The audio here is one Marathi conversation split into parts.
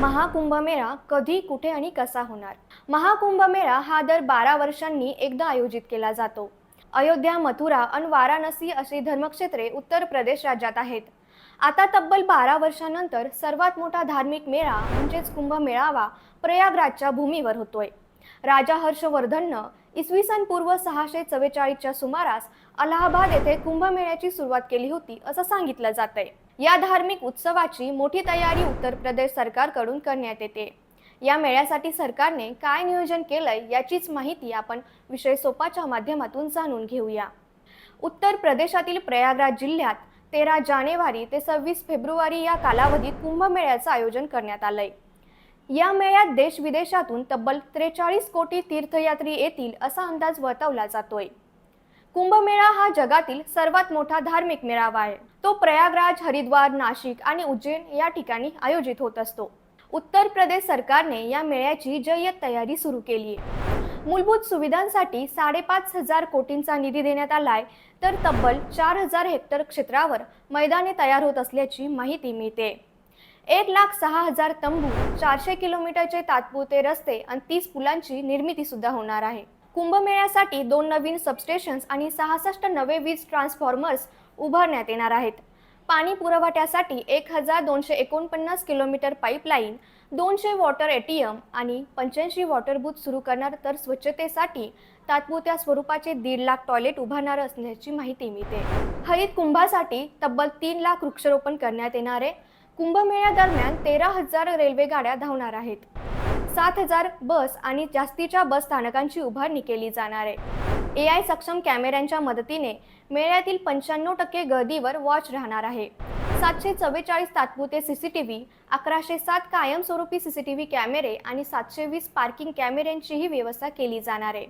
महाकुंभमेळा कधी कुठे आणि कसा होणार? महाकुंभमेळा हा दर बारा वर्षांनी एकदा आयोजित केला जातो. अयोध्या मथुरा आणि वाराणसी अशी धर्मक्षेत्रे उत्तर प्रदेश राज्यात आहेत. आता तब्बल बारा वर्षानंतर सर्वात मोठा धार्मिक मेळा म्हणजेच कुंभमेळावा प्रयागराजच्या भूमीवर होतोय. राजा हर्षवर्धननं इसवी सन पूर्व सहाशे चव्वेचाळीसच्या सुमारास अलाहाबाद येथे कुंभमेळ्याची सुरुवात केली होती असं सांगितलं जातंय. या धार्मिक उत्सवाची मोठी तयारी उत्तर प्रदेश सरकारकडून करण्यात येते. या मेळ्यासाठी सरकारने काय नियोजन केलंय याचीच माहिती आपण विषय सोपाच्या माध्यमातून जाणून घेऊया. उत्तर प्रदेशातील प्रयागराज जिल्ह्यात तेरा जानेवारी ते सव्वीस फेब्रुवारी या कालावधीत कुंभमेळ्याचं आयोजन करण्यात आलंय. या मेळ्यात देश विदेशातून तब्बल त्रेचाळीस कोटी तीर्थयात्री येतील असा अंदाज वर्तवला जातोय. कुंभमेळा हा जगातील सर्वात मोठा धार्मिक मेळावा आहे. तो प्रयागराज हरिद्वार नाशिक आणि उज्जैन या ठिकाणी आयोजित होत असतो. उत्तर प्रदेश सरकारने या मेळ्याची जय्यत तयारी सुरू केली आहे मूलभूत सुविधांसाठी साडेपाच हजार कोटींचा निधी देण्यात आलाय तर तब्बल चार हजार हेक्टर क्षेत्रावर मैदाने तयार होत असल्याची माहिती मिळते. एक लाख सहा हजार तंबू चारशे किलोमीटरचे तात्पुरते रस्ते आणि तीस पुलांची निर्मिती सुद्धा होणार आहे. कुंभमेळ्यासाठी दोन नवीन सबस्टेशन्स आणि सहासष्ट नवे वीज ट्रान्सफॉर्मर्स उभारण्यात येणार आहेत. पाणी पुरवठ्यासाठी एक हजार दोनशे एकोणपन्नास किलोमीटर पाईपलाईन दोनशे वॉटर ए टी एम आणि पंच्याऐंशी वॉटर बूथ सुरू करणार तर स्वच्छतेसाठी तात्पुरत्या स्वरूपाचे दीड लाख टॉयलेट उभारणार असल्याची माहिती मिळते. हरित कुंभासाठी तब्बल तीन लाख वृक्षारोपण करण्यात येणार आहे. कुंभमेळ्यादरम्यान तेरा हजार रेल्वे गाड्या धावणार आहेत. सात हजार बस आणि जास्तीच्या बस स्थानकांची उभारणी केली जाणार आहे. ए आय सक्षम कॅमेऱ्यांच्या मदतीने मेळ्यातील पंच्याण्णव टक्के गर्दीवर वॉच राहणार आहे. सातशे चव्वेचाळीस तात्पुरते व्ही अकराशे सात कायमस्वरूपी सी सी टी व्ही कॅमेरे आणि सातशे वीस पार्किंग कॅमेऱ्यांचीही व्यवस्था केली जाणार आहे.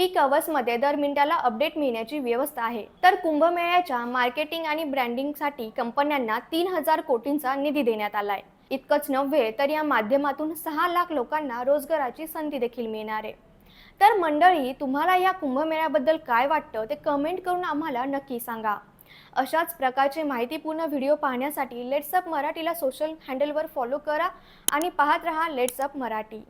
पीक अवर्समध्ये दर मिनिटाला अपडेट मिळण्याची व्यवस्था आहे. तर कुंभमेळ्याच्या मार्केटिंग आणि ब्रँडिंगसाठी कंपन्यांना तीन हजार कोटींचा निधी देण्यात आलाय. इतकंच नव्हे तर या माध्यमातून सहा लाख लोकांना रोजगाराची संधी देखील मिळणार आहे. तर मंडळी तुम्हाला या कुंभमेळ्याबद्दल काय वाटतं ते कमेंट करून आम्हाला नक्की सांगा. अशाच प्रकारचे माहितीपूर्ण व्हिडिओ पाहण्यासाठी लेट्सअप मराठीला सोशल हँडलवर फॉलो करा आणि पाहत रहा लेट्सअप मराठी.